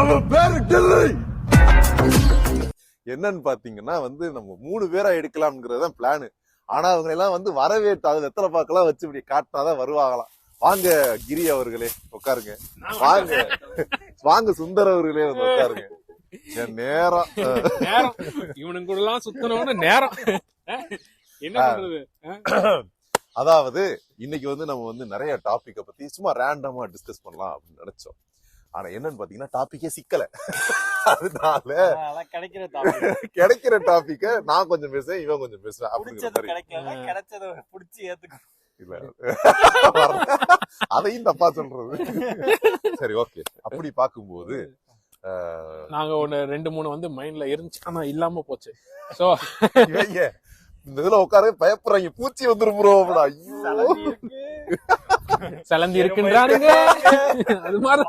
அவன் பேரு டில்லி என்னன்னு பாத்தீங்கன்னா வந்து நம்ம மூணு பேரா எடுக்கலாம்ங்கிறது தான் பிளானு ஆனா அவங்க எல்லாம் வந்து வரவேற்று அது வெத்தலை பாக்கெல்லாம் வச்சு இப்படி காட்டினாதான் வருவாங்களாம். வாங்க கிரி அவர்களே உட்காருங்க. வாங்க. வாங்க சுந்தர் அவர்களே வந்து உட்காருங்க. என் நேரம். நேரம். இவனுங்க கூட எல்லாம் சுத்தணும்னு நேரம். என்ன பண்றது? அதாவது இன்னைக்கு வந்து நம்ம வந்து நிறைய டாபிக்க பத்தி சும்மா ரேண்டமா டிஸ்கஸ் பண்ணலாம் அப்படின்னு நினைச்சோம். ஆனா என்னன்னு பாத்தீங்கன்னா டாபிக்கே சிக்கல. அதனால கிடைக்கிற topic. கிடைக்கிற டாபிக்க நான் கொஞ்சம் பேசுவேன் இவன் கொஞ்சம் பேசுவேன் அப்படிங்கிற புடிச்சது மாதிரி. கிடைக்கல கிடைச்சத புடிச்சு ஏத்துக்கணும் இல்ல. அதையும் தப்பா சொல்றது. சரி ஓகே அப்படி பார்க்கும்போது அஹ், நாங்க ஒண்ணு ரெண்டு மூணு வந்து மைண்ட்ல இருந்துச்சு ஆனா இல்லாம போச்சு. சோ இந்த இதுல உட்கார பயப்படுறாங்க. பூச்சி வந்துரும் ப்ரோ ஐயோ. சலந்தி இருக்கு சிலந்தி இருக்குன்றானுங்க அது மாதிரி.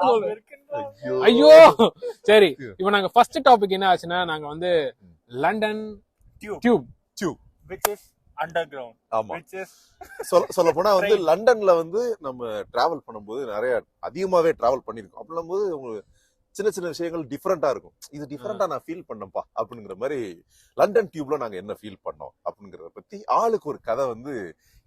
ஐயோ. ஐயோ. சரி இப்ப நாங்க ஃபர்ஸ்ட் டாபிக் என்ன ஆச்சுன்னா நாங்க வந்து London Tube. Tube Tube. which is underground. ஆமா. Which is சொல்ல சொல்ல போனா வந்து. லண்டன்ல வந்து நம்ம டிராவல் பண்ணும்போது நிறைய அதிகமாவே டிராவல் பண்ணிருக்கோம் அப்படின்னும் போது உங்களுக்கு சின்ன சின்ன விஷயங்கள் டிஃப்ரெண்டா இருக்கும். இது டிஃப்ரெண்டா நான் ஃபீல் பண்ணப்பா அப்படிங்கிற மாதிரி லண்டன் டியூப்ல நாங்க என்ன ஃபீல் பண்ணோம் அப்படிங்கறத பத்தி ஆளுக்கு ஒரு கதை வந்து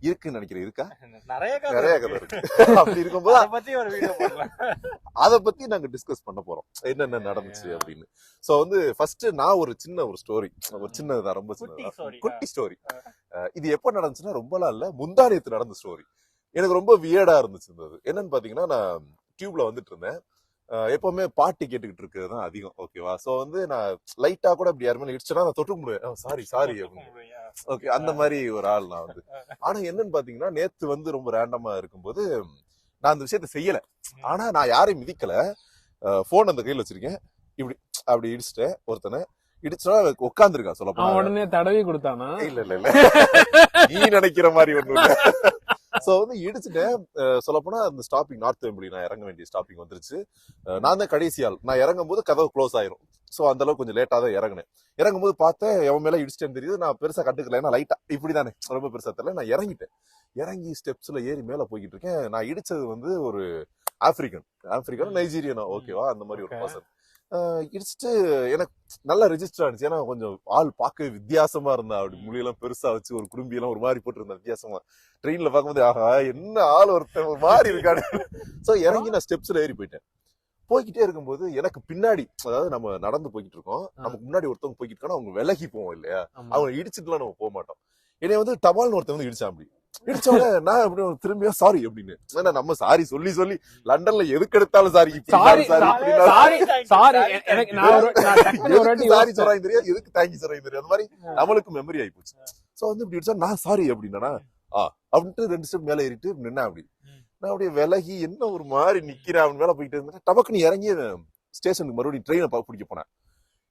இருக்குன்னு நினைக்கிறேன். இருக்கா? நிறைய கதை நிறைய கதை இருக்கு. அப்படி இருக்கும்போது அத பத்தி ஒரு வீடியோ அத பத்தி நாங்க டிஸ்கஸ் பண்ண போறோம். என்னென்ன நடந்துச்சு அப்படின்னு. சோ வந்து ஃபர்ஸ்ட் நான் ஒரு சின்ன ஒரு ஸ்டோரி ஒரு சின்னதா ரொம்ப சின்னதா. குட்டி ஸ்டோரி இது எப்ப நடந்துச்சுன்னா ரொம்பலாம் இல்ல முந்தானியத்து நடந்த ஸ்டோரி எனக்கு ரொம்ப வியர்டா இருந்துச்சு என்னன்னு பாத்தீங்கன்னா நான் டியூப்ல வந்துட்டு இருந்தேன். எப்பவுமே பாட்டு கேட்டுக்கிட்டு இருக்கிறது தான் அதிகம் ஓகேவா சோ வந்து நான் லைட்டா கூட அப்படி யாருமே இடிச்சனா நான் தொட்டு முடியும் சாரி சாரி ஓகே அந்த மாதிரி ஒரு ஆள் நான் வந்து. ஆனா என்னன்னு பாத்தீங்கன்னா நேத்து வந்து ரொம்ப ரேண்டமா இருக்கும்போது நான் அந்த விஷயத்த செய்யல. ஆனா நான் யாரையும் மிதிக்கல. போன் அந்த கையில வச்சிருக்கேன். இப்படி அப்படி இடிச்சிட்டேன் ஒருத்தனை. இடிச்சா உட்காந்துருக்கா சொல்ல உடனே தடவி கொடுத்தானா? இல்ல இல்ல இல்ல. நீ நினைக்கிற மாதிரி ஒண்ணு சோ வந்து இடிச்சுட்டேன் சொல்ல போனா அந்த ஸ்டாப்பிங் நார்த் வெம்பிளி நான் இறங்க வேண்டிய ஸ்டாப்பிங் வந்துருச்சு. நான் தான் கடைசி ஆள். நான் இறங்கும் போது கதவு க்ளோஸ் ஆயிரும். சோ அந்த அளவுக்கு கொஞ்சம் லேட்டா தான் இறங்கினேன். இறங்கும் போது பார்த்தேன் எவன் மேல இடிச்சிட்டேன்னு தெரியுது. நான் பெருசா கண்டுக்கல. ஏன்னா லைட்டா இப்படிதானே. ரொம்ப பெருசா தெரியல. நான் இறங்கிட்டேன். இறங்கி ஸ்டெப்ஸ்ல ஏறி மேல போய்கிட்டு இருக்கேன். நான் இடிச்சது வந்து ஒரு ஆப்பிரிக்கன் ஆப்பிரிக்கன் நைஜீரியனா ஓகேவா? அந்த மாதிரி ஒரு. பர்சன் இடிச்சிட்டு எனக்கு நல்லா ரெஜிஸ்டர் ஆனிச்சு. ஏன்னா கொஞ்சம் ஆள் பார்க்கவே வித்தியாசமா இருந்தா. அப்படி முடியெல்லாம் பெருசா வச்சு ஒரு குடும்பி எல்லாம் ஒரு மாதிரி போட்டிருந்தா வித்தியாசமா. ட்ரெயின்ல பார்க்கும்போது ஆஹா என்ன ஆள் ஒருத்தன் ஒரு மாதிரி இருக்காரு சோ இறங்கி நான் ஸ்டெப்ஸ்ல ஏறி போயிட்டேன். போய்கிட்டே இருக்கும்போது எனக்கு பின்னாடி அதாவது நம்ம நடந்து போய்கிட்டு இருக்கோம். நமக்கு முன்னாடி ஒருத்தவங்க போய்கிட்டு இருக்காங்க அவங்க விலகி போவோம் இல்லையா. அவங்க இடிச்சுட்டுலாம் நம்ம போக மாட்டோம். என்னைய வந்து டபால்னு ஒருத்தன் வந்து இடிச்சான் அப்படி. இடிச்சவன நான் அப்படி திரும்பியா சாரி அப்படின்னு. ஏன்னா நம்ம சாரி சொல்லி சொல்லி லண்டன்ல எதுக்கு எடுத்தாலும் சாரி சாரி சாரி எனக்கு சாரி யோசிச்சேன். சொல்றாங்க தெரியாது எதுக்கு தேங்க்யூ சொல்றாங்க தெரியாது அந்த மாதிரி நம்மளுக்கு மெமரி போச்சு. சோ வந்து இப்படி இடிச்சா நான் சாரி அப்படின்னா ஆ அப்படின்ட்டு ரெண்டு ஸ்டெப் மேல ஏறிட்டு நின்னா அப்படி. நான் அப்படியே விலகி என்ன ஒரு மாதிரி நிக்கிறேன் அவன் மேல போயிட்டு இருந்தேன் டபக்குன்னு இறங்கி ஸ்டேஷனுக்கு மறுபடியும் ட்ரெயினை பிடிக்க போனேன்.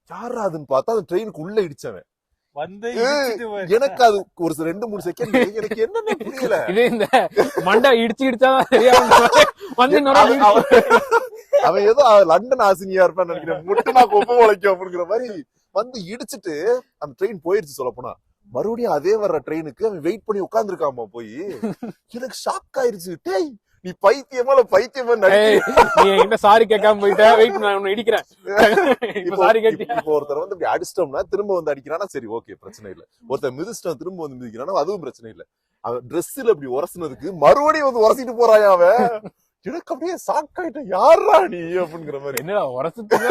யாரா அதுன்னு பார்த்தா அந்த ட்ரெயினுக்கு உள்ள இடிச்சவன். எனக்கு அது ஒரு சில ரெண்டு மூணு செகண்ட் எனக்கு என்னன்னு புரியல. இது இந்த மண்டை இடிச்சு இடிச்சாதான் தெரியாம வந்து அவன் ஏதோ லண்டன் ஆசினியா இருப்பான்னு நினைக்கிறேன். முட்டு நான் கொப்ப உழைக்கும் அப்படிங்கிற மாதிரி வந்து இடிச்சிட்டு அந்த ட்ரெயின் போயிருச்சு சொல்ல போனா மறுபடியும் அதே வர்ற ட்ரெயினுக்கு அவன் வெயிட் பண்ணி உட்கார்ந்துருக்காமா போய். எனக்கு ஷாக் ஆயிருச்சு. டேய் நீ பைத்தியமா இல்ல பைத்தியமா நீ என்கிட்ட சாரி கேட்காம போயிட்ட. வெயிட் நான் உன்னை இடிக்கிறேன். இப்ப சாரி கேட்டியா? இப்போ ஒருத்தர் வந்து இப்படி அடிச்சிட்டோம்னா திரும்ப வந்து அடிக்கிறானா? சரி ஓகே பிரச்சனை இல்ல. ஒருத்தர் மிதிச்சிட்டோம் திரும்ப வந்து மிதிக்கிறானா? அதுவும் பிரச்சனை இல்ல. அவன் ட்ரெஸ்ல இப்படி உரசுனதுக்கு மறுபடியும் வந்து உரசிட்டு போறாயா அவன்? எனக்கு அப்படியே ஷாக் ஆயிட்டேன் யாரா நீ அப்படிங்கிற மாதிரி. என்னடா உரசத்துக்கு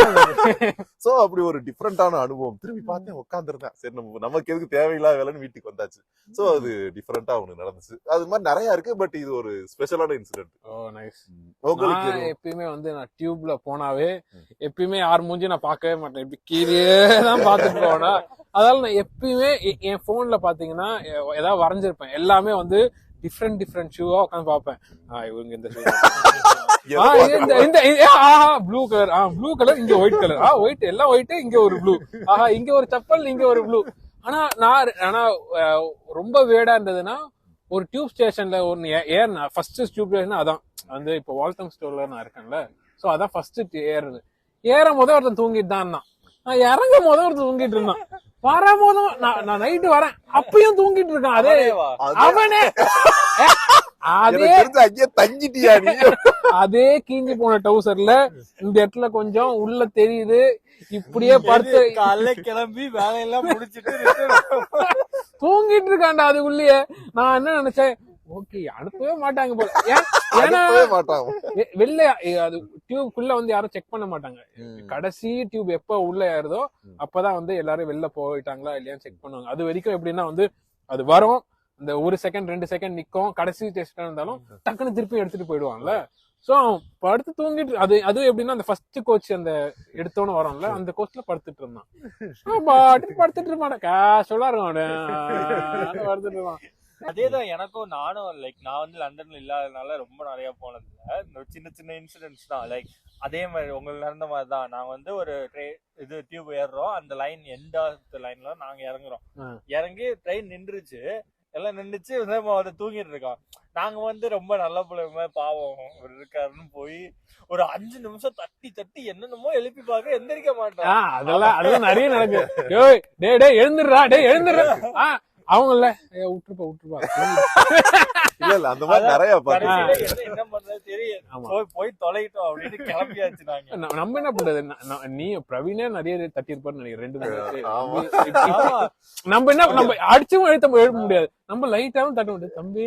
சோ அப்படி ஒரு டிஃப்ரெண்டான அனுபவம். திரும்பி பார்த்தேன் உட்காந்துருந்தேன் சரி நம்ம நமக்கு எதுக்கு தேவையில்லாத வேலைன்னு வீட்டுக்கு வந்தாச்சு. சோ அது டிஃப்ரெண்டா ஒண்ணு நடந்துச்சு. அது மாதிரி நிறைய இருக்கு பட் இது ஒரு ஸ்பெஷலான இன்சிடென்ட் ஓ நைஸ் நான்? எப்பயுமே வந்து நான் டியூப்ல போனாவே. எப்பயுமே யார் மூஞ்சி நான் பார்க்கவே மாட்டேன். இப்படி கீழே தான் பார்த்துட்டு போனா அதால நான் எப்பயுமே என் போன்ல பாத்தீங்கன்னா ஏதாவது வரைஞ்சிருப்பேன். எல்லாமே வந்து டிஃப்ரெண்ட் டிஃப்ரெண்ட் ஷூவா உட்காந்து பார்ப்பேன். இவங்க இந்த பார்க்க இந்த இந்த ஆஹா ப்ளூ கலர் ஆ ப்ளூ கலர் இங்க ஒயிட் கலர் ஆ ஒயிட் எல்லாம் ஒயிட் இங்க ஒரு ப்ளூ ஆஹா இங்க ஒரு செப்பல் இங்க ஒரு ப்ளூ ஆனா நான் ஆனா ரொம்ப வேடா இருந்ததுன்னா ஒரு டியூப் ஸ்டேஷன்ல ஒன்னு ஏறினா ஃபர்ஸ்ட் டியூப் ஸ்டேஷன் அதான். வந்து இப்போ வால்டம் ஸ்டோர்ல நான் இருக்கேன்ல. சோ அதான் ஃபர்ஸ்ட் ஏறுது ஏறும் போதே ஒருத்தன் தூங்கிட்டு தான் இருந்தான். நான் இறங்கும் போதே ஒருத்தன் தூங்கிட்டு இருந்தான். வரும் போதும் நான் நான் நைட்டு வரேன். அப்பயும் தூங்கிட்டு இருக்கான். அதே அவனே அதே அங்கேயே தங்கிட்டியா அதே கீஞ்சி போன டவுசர்ல இந்த இடத்துல கொஞ்சம் உள்ள தெரியுது. இப்படியே படுத்து காலைல கிளம்பி வேலையெல்லாம் முடிச்சிட்டு தூங்கிட்டு இருக்காண்டா அதுக்குள்ளேயே நான் என்ன நினைச்சேன்? ஓகே அனுப்பவே மாட்டாங்க போல. ஏன்- ஏன்னா வெளில அது டியூப்குள்ள வந்து யாரும் செக் பண்ண மாட்டாங்க. கடைசி டியூப் எப்ப உள்ள ஏறுதோ. அப்பதான் வந்து எல்லாரும் வெளில போயிட்டாங்களா இல்லையான்னு செக் பண்ணுவாங்க. அது வரைக்கும் எப்படின்னா வந்து அது வரும் இந்த ஒரு செகண்ட் ரெண்டு செகண்ட் நிக்கும். கடைசி டெஸ்டா இருந்தாலும் டக்குன்னு திருப்பி எடுத்துட்டு போயிடுவாங்கல்ல. சோ படுத்து தூங்கிட்டு அது அது எப்படின்னா அந்த ஃபர்ஸ்ட் கோச் அந்த எடுத்தோன்னு வரும்ல அந்த கோச்ல படுத்துட்டு இருந்தான். பாட்டுக்கு படுத்துட்டு இருப்பான். கேஷுவலா இருக்கும் படுத்துட்டு இருப்பான். அதேதான் எனக்கும் நானும் லைக் நான் வந்து லண்டன்ல இல்லாதனால ரொம்ப நிறைய போனது இல்ல இந்த சின்ன சின்ன இன்சிடென்ட்ஸ் தான். லைக் அதே மாதிரி உங்களுக்கு நடந்த மாதிரி தான். நாங்க வந்து ஒரு ட்ரெயின் இது டியூப் ஏறுறோம். அந்த லைன் எண்ட் ஆஃப் லைன்ல நாங்க இறங்குறோம். இறங்கி ட்ரெயின் நின்றுச்சு. எல்லாம் நின்றுச்சு. வந்து தூங்கிட்டு இருக்கோம் நாங்க வந்து ரொம்ப நல்ல பிள்ளைங்க பாவம். ஒரு இருக்காருன்னு போய் ஒரு அஞ்சு நிமிஷம் தட்டி தட்டி என்னென்னமோ எழுப்பி பார்க்க எந்திரிக்க மாட்டோம் அதெல்லாம் அதெல்லாம் நிறைய நடக்கு டேய் டேய் எழுந்துடுறா டேய் எழுந்துடுறா. அவங்கல்ல. விட்டுருப்பா விட்டுருப்பா. இல்ல இல்ல அந்த மாதிரி நிறைய போய் தொலைட்டோம் அப்படின்னு கிளம்பியாச்சு நாங்க. நம்ம என்ன பண்றது? ந- பிரவீனே நிறைய தட்டி இருப்பாரு நினைக்கிறேன் ரெண்டு. நம்ம என்ன நம்ம அடிச்சும் எழுத்த எழுப்ப முடியாது. நம்ம லைட்டாவும் தட்ட முடியாது. தம்பி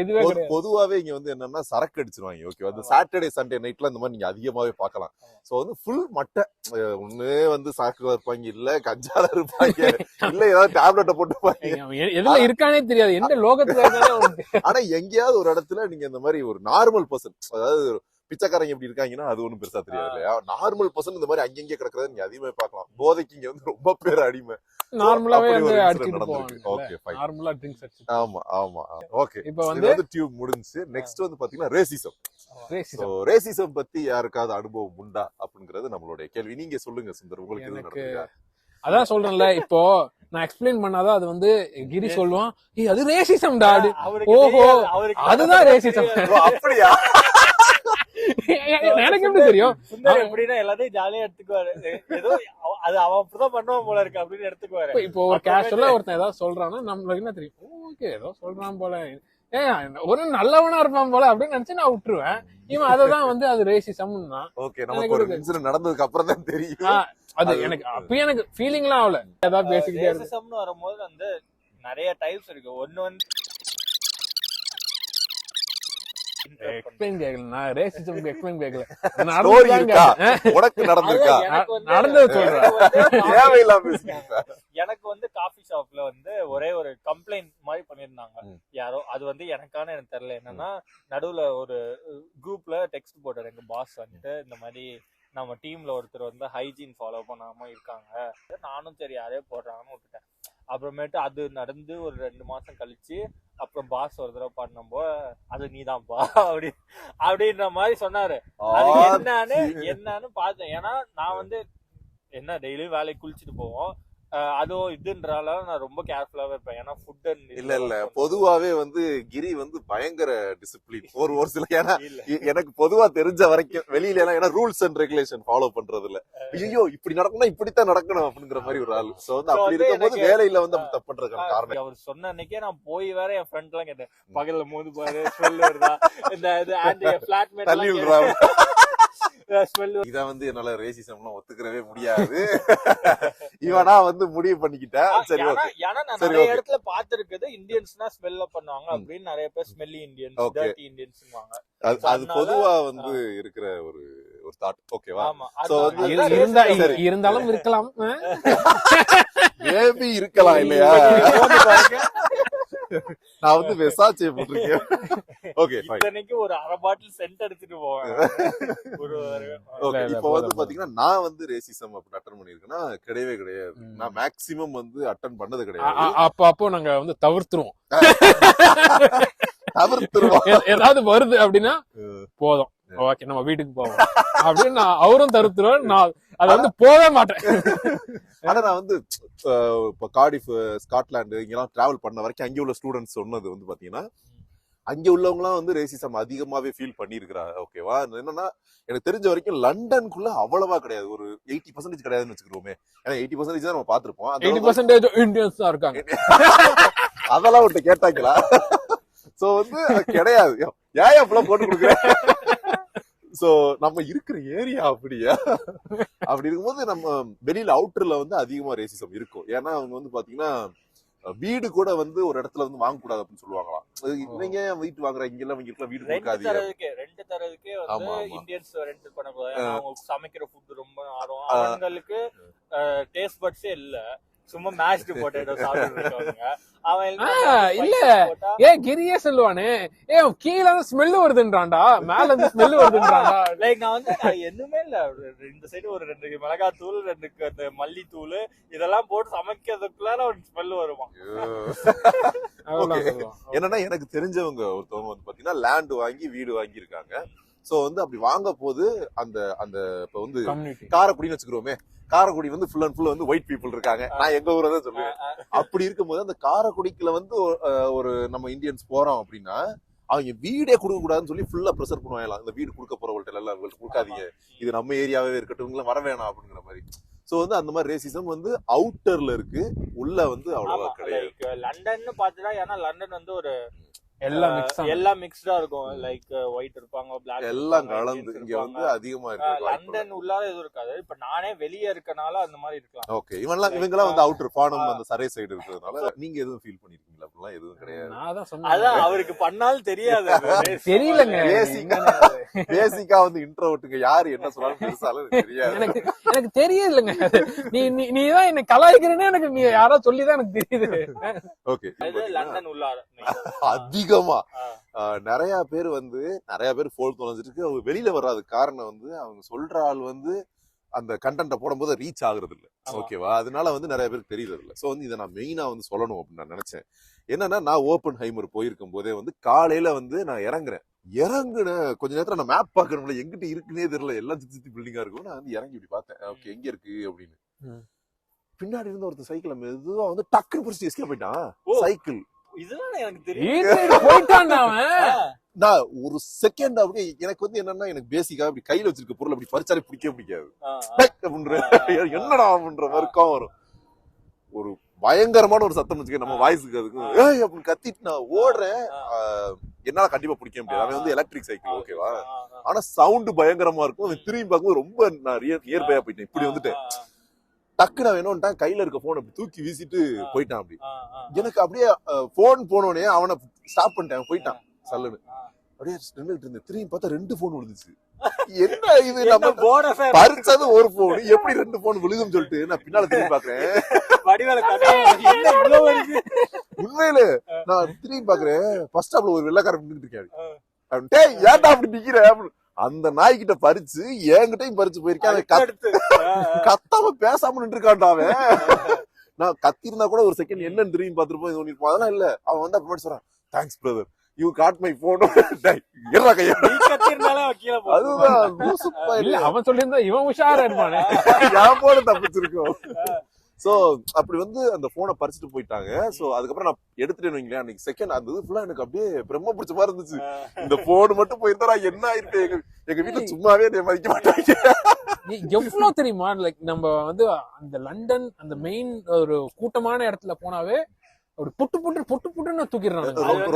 இதுவே பொதுவாவே இங்க வந்து என்னன்னா சரக்கு அடிச்சிருவாங்க ஓகே வந்து சாட்டர்டே சண்டே நைட்ல இந்த மாதிரி நீங்க அதிகமாவே பார்க்கலாம். சோ வந்து ஃபுல் மட்டை. ஒண்ணு வந்து சாக்குல இருப்பாங்க இல்ல கஞ்சால இருப்பாங்க இல்ல ஏதாவது டேப்லெட்டை போட்டுப்பாங்க எதுல இருக்கானே தெரியாது. எந்த லோகத்துல. ஆனா எங்கேயாவது ஒரு இடத்துல நீங்க இந்த மாதிரி ஒரு நார்மல் பர்சன் அதாவது பிச்சைக்காரங்க எப்படி இருக்காங்கன்னா அது ஒண்ணும் பெருசா தெரியாது இல்லையா? நார்மல் பர்சன் இந்த மாதிரி அங்கங்கே கிடக்கிறத நீங்க அதிகமாக பார்க்கலாம். போதைக்கு இங்க வந்து ரொம்ப பேர் அடிமை. நார்மலாவே நடந்திருக்கு. Okay, fine. நார்மலா ட்ரிங்க்ஸ் ஆமா ஆமா ஓகே இப்ப வந்து டியூப் முடிஞ்சு நெக்ஸ்ட் வந்து பாத்தீங்கன்னா ரேசிசம். ஸோ ரேசிசம் பத்தி யாருக்காவது அனுபவம் உண்டா? அப்படிங்கறது நம்மளுடைய கேள்வி. நீங்க சொல்லுங்க சுந்தர். உங்களுக்கு? அதான் சொல்றேன்ல இப்போ நான் எக்ஸ்பிளைன் பண்ணாதான் அது வந்து கிரி சொல்லுவான் ஏய் அது ரேசிசம் டா அது. அவருக்கு ஓஹோ, அதுதான். ஓ, அப்படியா? எனக்கு எப்படி தெரியும்? எப்படின்னா எல்லாத்தையும் ஜாலியா எடுத்துக்குவாரு. ஏதோ அது அவன் அப்படிதான் பண்ணுவான் போல இருக்கு அப்படின்னு எடுத்துக்குவாரு. இப்போ- ஒரு கேஷுவலா ஒருத்தன் ஏதாவது சொல்றான்னா நம்மளுக்கு என்ன தெரியும்? ஓகே ஏதோ சொல்றான் போல. ஏன் ஒரு நல்லவனா இருப்பான் போல அப்படின்னு நினைச்சு நான் விட்டுருவேன். இவன் அததான் வந்து அது ரேசிசம்னா ஓகே நமக்கு ஒரு நடந்ததுக்கு அப்புறம் தான் தெரியும் அது எனக்கு அப்பயும் எனக்கு ஃபீலிங்லாம் ஆகல. ஏதாவது பேசிக்கிட்டே இருக்கு. வரும்போது வந்து நிறைய டைப்ஸ் இருக்கு. ஒண்ணு வந்து எக்ஸ்பிளைன் கேட்கல நான் எக்ஸ்பிளைன் கேட்கல ஸ்டோரி இருக்கா. உனக்கு நடந்திருக்கா? நடந்தது சொல்றேன். எனக்கு வந்து காஃபி ஷாப்ல வந்து ஒரே ஒரு கம்ப்ளைண்ட் மாதிரி பண்ணிருந்தாங்க. யாரோ அது வந்து எனக்கான எனக்கு தெரியல. என்னன்னா நடுவுல ஒரு குரூப்ல டெக்ஸ்ட் போட்டாரு. எங்க பாஸ் வந்துட்டு இந்த மாதிரி நம்ம டீம்ல ஒருத்தர் வந்து ஹைஜீன் ஃபாலோ பண்ணாம இருக்காங்க. நானும் சரி யாரே போடுறாங்கன்னு விட்டுட்டேன். அப்புறமேட்டு அது நடந்து ஒரு ரெண்டு மாசம் கழிச்சு அப்புறம் பாஸ் ஒரு தடவை பண்ணும்போ அது நீதான்ப்பா அப்படி அப்படின்ற மாதிரி சொன்னாரு. அது என்னன்னு என்னன்னு பார்த்தேன். ஏன்னா நான் வந்து என்ன டெய்லி வேலைக்கு குளிச்சுட்டு போவோம். அதுவும் இதுன்றால நான் ரொம்ப கேர்ஃபுல்லாவே இருப்பேன். ஏன்னா ஃபுட் இல்ல இல்ல. பொதுவாவே வந்து கிரி வந்து பயங்கர டிசிப்ளின் ஒரு ஒரு சில ஏன்னா எனக்கு பொதுவா தெரிஞ்ச வரைக்கும் வெளியில எல்லாம் ஏன்னா ரூல்ஸ் அண்ட் ரெகுலேஷன் ஃபாலோ பண்றது இல்ல ஐயோ இப்படி நடக்கணும் இப்படித்தான் நடக்கணும் அப்படிங்கிற மாதிரி ஒரு ஆள். சோ வந்து அப்படி இருக்கும்போது வேலையில வந்து தப்பு பண்றதுக்கான காரணம். அவர் சொன்ன அன்னைக்கே நான் போய் வேற என் ஃப்ரெண்ட் எல்லாம் கேட்டேன். பகல்ல மோது பாரு வருதா இந்த இது ஆன்டி பிளாட்மேட் தள்ளி விடுறாங்க ஸ்மெல் இத வந்து என்னால ரேசிசம்லாம் ஒத்துக்கிறவே முடியாது. இவனா வந்து முடிவு பண்ணிக்கிட்டேன் சரி ஓகே ஏன்னா நான் நிறைய. இடத்துல பாத்துருக்குது இந்தியன்ஸ்னா ஸ்மெல்ல பண்ணுவாங்க. அப்படின்னு நிறைய பேர் ஸ்மெல்லி இந்தியன்ஸ். டர்ட்டி இந்தியன்ஸ்வாங்க அது பொதுவா வந்து இருக்கிற ஒரு ஒரு தாட் ஓகேவா அதனால- வந்து-. இருந்தாலும் இருக்கலாம்? மேபி இருக்கலாம் இல்லையா. நான் வந்து வெசாச்சே போட்டிருக்கேன். ஓகே இத்தனைக்கு ஒரு அரை பாட்டில் சென்ட் அடிச்சுட்டு போவேன். இப்போ வந்து பாத்தீங்கன்னா நான் வந்து ரேசிசம் அப்படி அட்டன் பண்ணிருக்கேன்னா கிடையவே கிடையாது. நான் மேக்ஸிமம் வந்து அட்டன் பண்ணது கிடையாது. அப்போ அப்போ நாங்க வந்து தவிர்த்துருவோம். தவிர்த்துருவோம். ஏதாவது வருது அப்படின்னா போதும். ஓகே நம்ம வீட்டுக்கு போவோம். அப்படின்னு நான் அவரும் தவிர்த்துருவார் நான் அதை வந்து போவே மாட்டேன். ஆனா நான் வந்து இப்போ கார்டிஃப் ஸ்காட்லாந்து இங்கெல்லாம் டிராவல் பண்ண வரைக்கும் அங்கே உள்ள ஸ்டூடெண்ட்ஸ் சொன்னது வந்து பாத்தீங்கன்னா அங்க உள்ளவங்கலாம் வந்து ரேசிசம் அதிகமாவே ஃபீல் பண்ணியிருக்கிறாங்க ஓகேவா என்னன்னா எனக்கு தெரிஞ்ச வரைக்கும் லண்டனுக்குள்ள அவ்வளவா கிடையாது. ஒரு எயிட்டி பர்சன்டேஜ் கிடையாதுன்னு வச்சுக்கிறோமே ஏன்னா எயிட்டி பர்சன்டேஜ் தான் நம்ம பாத்திருப்போம் அந்த எயிட்டி பர்சன்டேஜ் இந்தியன்ஸ் தான் இருக்காங்க. அதெல்லாம் விட்டு கேட்டாங்களா? சோ வந்து கிடையாது. ஏன் அப்பெல்லாம் போட்டு கொடுக்குறேன்? சோ நம்ம இருக்கிற ஏரியா அப்படியா? அப்படி இருக்கும்போது நம்ம வெளியில அவுட்டர்ல வந்து அதிகமா ரேசிசம் இருக்கும். ஏன்னா அவங்க வந்து பாத்தீங்கன்னா வீடு கூட வந்து ஒரு இடத்துல வந்து வாங்க கூடாது அப்படின்னு சொல்லுவாங்களாம். நீங்க ஏன் வீட்டு வாங்குற? இங்க எல்லாம் இங்க வீடு தரதுக்கே ரெண்ட் தரதுக்கே வந்து. இந்தியன்ஸ் ரெண்ட் அவங்க சமைக்கிற ஃபுட் ரொம்ப ஆர்வம். அவங்களுக்கு டேஸ்ட் பட்ஸே இல்ல. சும்மா மேஷ்டு பொட்டேட்டோ சாப்பிட்டு அவன் இல்ல. spicy போட்டா, ஏ கிரியே சொல்லுவானே. ஏ கீழ இருந்து ஸ்மெல் வருதுன்றான்டா. மேல இருந்து ஸ்மெல் வருதுன்றான்டா. லைக் நான் வந்து எதுவுமே இல்ல. இந்த சைடு ஒரு ரெண்டு மிளகாய் தூள் ரெண்டு அந்த மல்லித்தூள் இதெல்லாம் போட்டு சமைக்கிறதுக்குள்ள ஒரு ஸ்மெல். சொல்லுவான். என்னன்னா எனக்கு தெரிஞ்சவங்க ஒருத்தவங்க வந்து பாத்தீங்கன்னா லேண்ட் வாங்கி வீடு வாங்கி இருக்காங்க சோ வந்து அப்படி வாங்க போது அந்த அந்த இப்ப வந்து. காரைக்குடின்னு வச்சுக்கிறோமே காரைக்குடி வந்து ஃபுல் அண்ட் ஃபுல் வந்து ஒயிட் பீப்புள் இருக்காங்க. நான் எங்க ஊரை தான் சொல்லுவேன். அப்படி இருக்கும்போது அந்த காரைக்குடிக்குல வந்து ஒரு, நம்ம இந்தியன்ஸ் போறோம் அப்படின்னா அவங்க வீடே கொடுக்க கூடாதுன்னு சொல்லி ஃபுல்லா ப்ரெஷர் பண்ணுவாங்களாம் இந்த வீடு கொடுக்க போறவங்கள்ட்ட எல்லாம் இவங்களுக்கு கொடுக்காதீங்க. இது நம்ம ஏரியாவே இருக்கட்டும் வர வேணாம் அப்படிங்கிற மாதிரி. சோ வந்து அந்த மாதிரி ரேசிசம் வந்து அவுட்டர்ல இருக்கு. உள்ள வந்து அவ்வளவா கிடையாது. லண்டன் பாத்துட்டா ஏன்னா லண்டன் வந்து ஒரு எல்லாம். எல்லாம் மிக்ஸ்டா இருக்கும். லைக் ஒயிட் இருப்பாங்க பிளாக் எல்லாம் கலந்து இங்க வந்து அதிகமா இருக்கு லண்டன் உள்ளார எதுவும் இருக்காது. இப்ப நானே வெளியே இருக்கனால அந்த மாதிரி இருக்கலாம். ஓகே இவன்லாம் இவங்கெல்லாம் வந்து அவுட்டர் ஃபானம் அந்த சரை சைடு இருக்கிறதுனால நீங்க எதுவும் ஃபீல் பண்ணிருக்கீங்களா? அப்படிலாம் எதுவும் கிடையாது. நான் தான் சொன்னேன். அதான் அவருக்கு பண்ணாலும் தெரியாது. தெரியலங்க. பேசிக்கா பேசிக்கா வந்து இன்ட்ரோட்டுங்க யாரு என்ன சொன்னாலும் பெருசாலும் எனக்கு தெரியாது. எனக்கு எனக்கு தெரியலங்க நீ நீ நீ தான் என்ன கலாய்க்கிறேன்னு எனக்கு நீ யாரோ சொல்லிதான் எனக்கு தெரியுது. ஓகே லண்டன் உள்ளார. அதிகமா. நிறைய பேர் வந்து நிறைய பேர் போல் தொலைஞ்சிட்டு இருக்கு அவங்க வெளியில வராது காரணம் வந்து அவங்க சொல்ற ஆள் வந்து அந்த கண்டென்ட்டை போடும்போது ரீச் ஆகுறது இல்ல. ஓகேவா? அதனால வந்து நிறைய பேருக்கு தெரியறது இல்ல சோ வந்து இதை நான் மெயினா வந்து சொல்லணும் அப்படின்னு நான் நினைச்சேன். என்னன்னா நான் ஓப்பன் ஹைமர் போயிருக்கும் போதே வந்து காலையில வந்து நான் இறங்குறேன். இறங்குன கொஞ்ச நேரத்துல நான் மேப் பாக்கணும்ல எங்கிட்ட இருக்குன்னே தெரியல. எல்லாம் சுத்தி சுத்தி பில்டிங்கா இருக்கும் நான் வந்து இறங்கி இப்படி பார்த்தேன். ஓகே எங்க இருக்கு அப்படின்னு. பின்னாடி இருந்து ஒருத்தர் சைக்கிள மெதுவா வந்து டக்குன்னு பிடிச்சி எஸ்கே போயிட்டான். சைக்கிள் இதுதான் எனக்கு தெரியும். வீட்டுக்கு போயிட்டான்டா அவன். நான் ஒரு செகண்ட் அப்படியே எனக்கு வந்து என்னன்னா எனக்கு பேசிக்கா இப்படி கையில வச்சிருக்க பொருள் அப்படி பறிச்சாலே பிடிக்கவே பிடிக்காது. அப்படின்ற என்னடா அப்படின்ற மாதிரி கோவம் வரும். ஒரு பயங்கரமான ஒரு சத்தம் வச்சுக்க நம்ம வாய்ஸுக்கு அதுக்கு ஏய் அப்படின்னு கத்திட்டு நான் ஓடுறேன். என்னால கண்டிப்பா பிடிக்க முடியாது. அவன் வந்து எலக்ட்ரிக் சைக்கிள் ஓகேவா. ஆனா சவுண்ட் பயங்கரமா இருக்கும். அவன் திரும்பி பார்க்கும்போது ரொம்ப நான் நியர் பையா போயிட்டேன். இப்படி வந்துட்டேன். ஆ, டக்கு நான் வேணும்ட்டான் கையில இருக்க போன் அப்படி தூக்கி வீசிட்டு போயிட்டான் அப்படி. எனக்கு அப்படியே போன் போனோடனே அவனை ஸ்டாப் பண்ணிட்டேன். போயிட்டான் சல்லுன்னு. அப்படியே நின்றுட்டு இருந்தேன். திரும்பி பார்த்தா ரெண்டு போன் விழுந்துச்சு. என்ன இது நம்ம? பறிச்சது ஒரு போன் எப்படி ரெண்டு போன் விழுதுன்னு சொல்லிட்டு நான் பின்னால திரும்பி பாக்குறேன்? உண்மையில நான் திரும்பி பாக்குறேன் ஃபர்ஸ்ட் ஸ்டாப்ல ஒரு வெள்ளக்காரன். அவன், டேய் ஏன்டா அப்படி நிக்கிற? அப்படின்னு. அந்த நாய்கிட்ட பறிச்சு என்கிட்டயும் பறிச்சு போயிருக்கேன். கத்தாம பேசாம நின்று இருக்கான்டா அவன் நான் கத்திருந்தா கூட ஒரு செகண்ட் என்னன்னு திரும்பி பார்த்துட்டு போய் பண்ணிருப்போம் அதெல்லாம் இல்ல. அவன் வந்து அப்படி சொல்றான் thanks brother you got my phone. அதுதான். அவன் சொல்லியிருந்தா இவன் உஷாரா இருப்பானே. என் போன தப்பிச்சிருக்கோம்? சோ அப்படி வந்து அந்த போனை பறிச்சுட்டு போயிட்டாங்க. சோ அதுக்கப்புறம் நான் எடுத்துட்டேன்னு வைங்களேன். அன்னைக்கு செகண்ட் அந்த இது ஃபுல்லா எனக்கு அப்படியே பிரம்ம பிடிச்ச மாதிரி இருந்துச்சு. இந்த போன் மட்டும் போயிருந்தா என்ன ஆயிருப்பேன் எங்க எங்க வீட்டுல சும்மாவே என்னை மதிக்க மாட்டாங்க எவ்வளவு தெரியுமா? லைக் நம்ம வந்து அந்த லண்டன் அந்த மெயின் ஒரு கூட்டமான இடத்துல போனாவே அப்படி புட்டு புட்டு புட்டு புட்டுன்னு தூக்கிடுறானுங்க. அது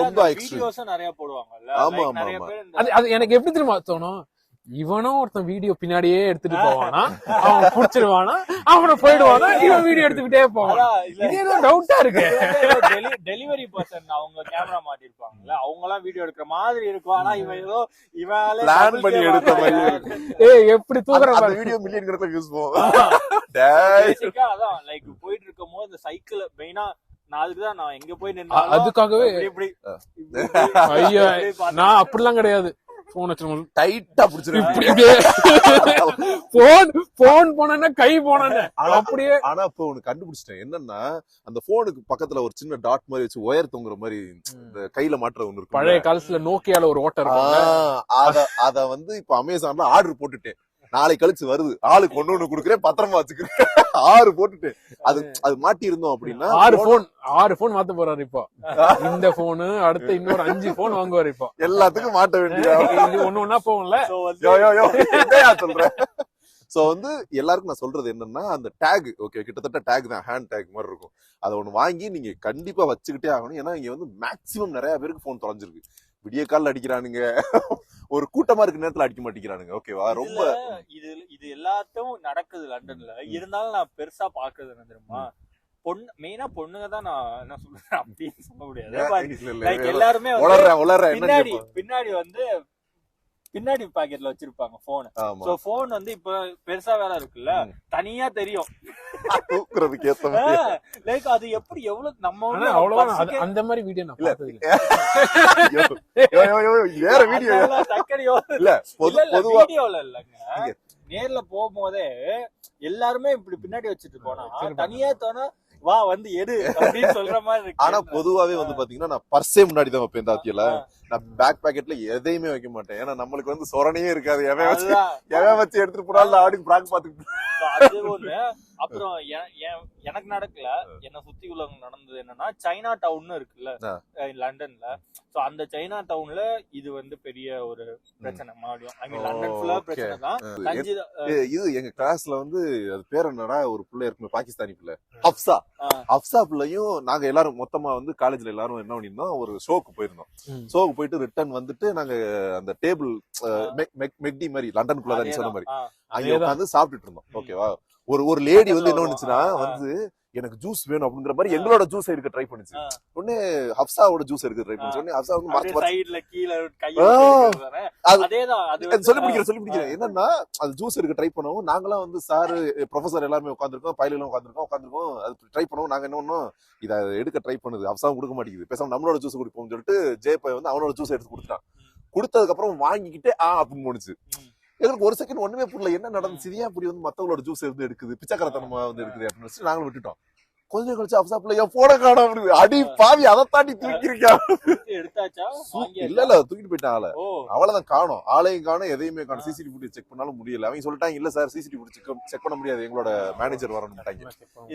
ரொம்ப- நிறைய இந்த- அது அது எனக்கு எப்படி தெரியுமா தோணும்? இவனும் ஒருத்தன் வீடியோ பின்னாடியே எடுத்துட்டு போவானா? அவன் புடிச்சிருவானா? அவனை போயிடுவானா? இவன் வீடியோ எடுத்துக்கிட்டே போவான்? அதான், இல்ல, இது ஏதோ டவுட்டா இருக்கு. டெலிவரி பர்சன் அவங்க கேமரா மாட்டிருப்பாங்கல்ல அவங்க எல்லாம் வீடியோ எடுக்கிற மாதிரி இருக்கும். ஆனா இவன் ஏதோ இவன் Plan பண்ணி எடுத்த இருக்கு. ஏய் எப்படி தூக்குற அந்த பாரு வீடியோ மில்லியன் கணக்குல யூஸ் போவோம் அதான் லைக் போயிட்டு இருக்கும் போது இந்த சைக்கிள் மெயினா நான் அதுக்குதான் நான் எங்க போய் நின்னா அதுக்காகவே நான் அப்படிலாம் கிடையாது. போன் வச்சிருக்கோம். டைட்டா புடிச்சிருக்கு இப்படி போன் போன் போனா கை போனேன்னு. அப்படியே. ஆனா இப்ப ஒண்ணு கண்டுபிடிச்சிட்டேன். என்னன்னா அந்த போனுக்கு பக்கத்துல ஒரு சின்ன டாட் மாதிரி வச்சு ஒயர் தொங்குற மாதிரி இந்த கையில மாட்டுற ஒண்ணு இருக்கு பழைய காலத்துல நோக்கியால ஒரு ஓட்டை இருக்கும் அத அத வந்து இப்ப அமேசான்ல ஆர்டர் போட்டுட்டேன். நாளை கழிச்சு வருது. ஆளுக்கு ஒண்ணு ஒண்ணு குடுக்குறேன் பத்திரமா வச்சுக்கிறேன். ஆறு போட்டுட்டேன் அது அது மாட்டி இருந்தோம் அப்படின்னா ஆறு போன் ஆறு போன் மாத்த போறாரு இப்போ. இந்த போனு அடுத்து இன்னொரு அஞ்சு போன் வாங்குவாரு இப்போ. எல்லாத்துக்கும் மாட்ட வேண்டியதா? இது ஒண்ணு ஒண்ணா போகும்ல? So வந்து யோ யோ யோ என்னையா சொல்ற? சோ வந்து எல்லாருக்கும் நான் சொல்றது என்னன்னா அந்த டேக் ஓகே கிட்டத்தட்ட டேக் தான் ஹேண்ட் டேக் மாதிரி இருக்கும். அதை ஒண்ணு வாங்கி நீங்க கண்டிப்பா வச்சுக்கிட்டே ஆகணும். ஏன்னா இங்க வந்து மேக்சிமம் நிறைய பேருக்கு போன் தொலைஞ்சிருக்கு. விடிய காலில் அடிக்கிறானுங்க. ஒரு கூட்டமா இருக்க நேரத்துல அடிக்க மாட்டேங்கிறானுங்க. ஓகேவா ரொம்ப இது இது எல்லாத்தையும் நடக்குது லண்டன்ல. இருந்தாலும் நான் பெருசா பாக்குறது என்ன தெரியுமா? பொண்ணு மெயினா பொண்ணுங்க தான் நான் என்ன சொல்றேன் அப்படின்னு சொல்ல முடியாது. எல்லாருமே பின்னாடி? பின்னாடி வந்து பின்னாடி பாக்கெட்ல வச்சிருப்பாங்க போன் சோ போன் வந்து இப்ப பெருசா வேற இருக்குல்ல. தனியா தெரியும். லைக் அது எப்படி எவ்வளவு நம்ம பசிக்க- அந்த மாதிரி வீடியோ நான் வேற வீடியோ யோசி- இல்ல வீடியோல இல்லங்க. நேர்ல போகும்போதே எல்லாருமே இப்படி பின்னாடி வச்சுட்டு போனா தனியா தோணா வா வந்து எடு அப்படின்னு சொல்ற மாதிரி இருக்கு. ஆனா பொதுவாவே வந்து பாத்தீங்கன்னா நான் பர்ஸே முன்னாடி தான் வைப்பேன் தாத்தியல. நான் பேக் பாக்கெட்ல எதையுமே வைக்க மாட்டேன். ஏன்னா நம்மளுக்கு வந்து சொரணையே இருக்காது. எவன் வச்சு. எவன் வச்சு எடுத்துட்டு போனாலும் ஆடுக்கு பிராங்க் பாத்துக்கிட்டு அப்புறம் எனக்கு நடக்கல. என்ன சுத்தி உள்ளவங்க நடந்தது என்னன்னா சைனா டவுன் இருக்குல்ல லண்டன்ல. சோ அந்த சைனா டவுன்ல இது வந்து பெரிய ஒரு பிரச்சனை மறுபடியும் ஐ மீன் லண்டன் ஃபுல்லா. பிரச்சனை தான். இது எங்க கிளாஸ்ல வந்து அது பேர் என்னடா ஒரு பிள்ளை இருக்குமே பாகிஸ்தானி பிள்ளை. ஹப்சா. ஆ. ஹப்சா பிள்ளையும் நாங்க எல்லாரும் மொத்தமா வந்து காலேஜ்ல எல்லாரும் என்ன பண்ணிருந்தோம் ஒரு ஷோக்கு போயிருந்தோம். ஷோக்கு போயிட்டு ரிட்டர்ன் வந்துட்டு நாங்க அந்த டேபிள் மெக்டி மாதிரி லண்டனுக்குள்ள தான் நீ சொன்ன மாதிரி. அங்க. உட்காந்து சாப்பிட்டுட்டு இருந்தோம். ஓகேவா ஒரு ஒரு லேடி வந்து என்ன பண்ணுச்சுன்னா. வந்து எனக்கு ஜூஸ் வேணும் அப்படிங்கிற மாதிரி. எங்களோட ஜூஸ் எடுக்க ட்ரை பண்ணுச்சு. உடனே ஹப்சாவோட ஜூஸ் எடுக்க ட்ரை பண்ணுச்சு. உடனே ஹப்சா வந்து மறைச்சு சைடுல கீழ அதேதான் சொல்லி முடிக்கிறேன் சொல்லி முடிக்கிறேன். என்னன்னா அது ஜூஸ் எடுக்க ட்ரை பண்ணவும் நாங்களாம் வந்து சார் ப்ரொஃபசர் எல்லாருமே உட்காந்துருக்கோம் பயிலும் உட்காந்துருக்கோம் உட்காந்துருக்கோம் அது ட்ரை பண்ணவும் நாங்க என்ன பண்ணோம் இதை எடுக்க ட்ரை பண்ணுது. அவசாவும் கொடுக்க மாட்டேங்குது. பேசாம நம்மளோட ஜூஸ் குடிப்போம்னு சொல்லிட்டு ஜெயப்பை வந்து அவனோட ஜூஸ் எடுத்து கொடுத்துட்டான். கொடுத்ததுக்கு அப்புறம் வாங்கிக்கிட்டு ஆ அப்படின்னு போனுச்சு. எங்களுக்கு ஒரு செகண்ட் ஒண்ணுமே புரியல. என்ன நடந்துச்சு? ஏன் இப்படி வந்து மத்தவங்களோட ஜூஸ் இருந்து எடுக்குது? பிச்சைக்காரத்தனமா வந்து எடுக்குது அப்படின்னு வச்சு நாங்களும் விட்டுட்டோம். கொஞ்சம் கழிச்சு அப்சா பிள்ளை என் போன காணும். அப்படின்னு அடி பாவி அதை தாண்டி தூக்கிருக்கா? இல்ல இல்ல தூக்கிட்டு போயிட்டான் ஆளை. அவ்வளவுதான் காணும். ஆளையும் காணும் எதையுமே காணும். சிசிடிவி ஃபுட்டேஜ் செக் பண்ணாலும் முடியல. அவங்க சொல்லிட்டாங்க இல்ல சார் சிசிடிவி ஃபுட்டேஜ் செக் பண்ண முடியாது. எங்களோட மேனேஜர் வரணும்ட்டாங்க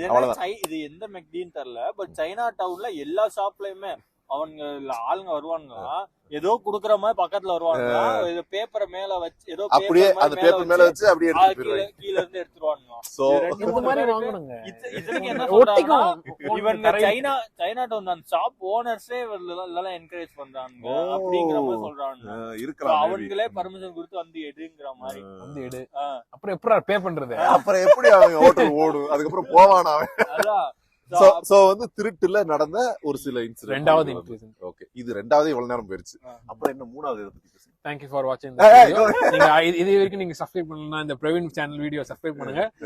அவ்வளவுதான். சை- இது எந்த மெக்டின்னு தெரியல பட் சைனா டவுன்ல எல்லா ஷாப்லயுமே அவங்க ஆளுங்க வருவாங்களா ஏதோ குடுக்குற மாதிரி பக்கத்துல வருவாங்களா இது பேப்பரை மேல வச்சு ஏதோ அப்படியே அந்த பேப்பர் மேல வச்சு அப்படியே கீழ இருந்து எடுத்துருவாங்க சோ இந்த மாதிரி வாங்கணுங்க. இத்தனைக்கு என்ன சொல்றாங்கன்னா இவங்க சைனா சைனா டவுன் அந்த ஷாப் ஓனர்ஸே இதெல்லாம் என்கரேஜ் பண்றாங்க. அப்படிங்கிற மாதிரி சொல்றாங்க இருக்கலாம். அவங்களே பர்மிஷன் கொடுத்து வந்து எடுங்கிற மாதிரி. வந்து எடு. அப்புறம் எப்படி பே பண்றது? அப்புறம் எப்படி அவங்க ஹோட்டல் ஓடும்? அதுக்கப்புறம் போவானா அவன்? அதான். சோ வந்து திருட்டுல நடந்த ஒரு சில இன்சிடென்ட் ரெண்டாவது இன்க்ளூஷன் ஓகே இது ரெண்டாவது இவ்வளவு நேரம் போயிருச்சு. அப்புறம் என்ன மூணாவது இதை பத்தி பேசுங்க. தேங்க்யூ ஃபார் வாட்சிங் நீங்க இது இது வரைக்கும் நீங்க சப்ஸ்கிரைப் பண்ணலாம் இந்த பிரவீன் சேனல் வீடியோ சப்ஸ்கிரைப் பண்ணுங்க.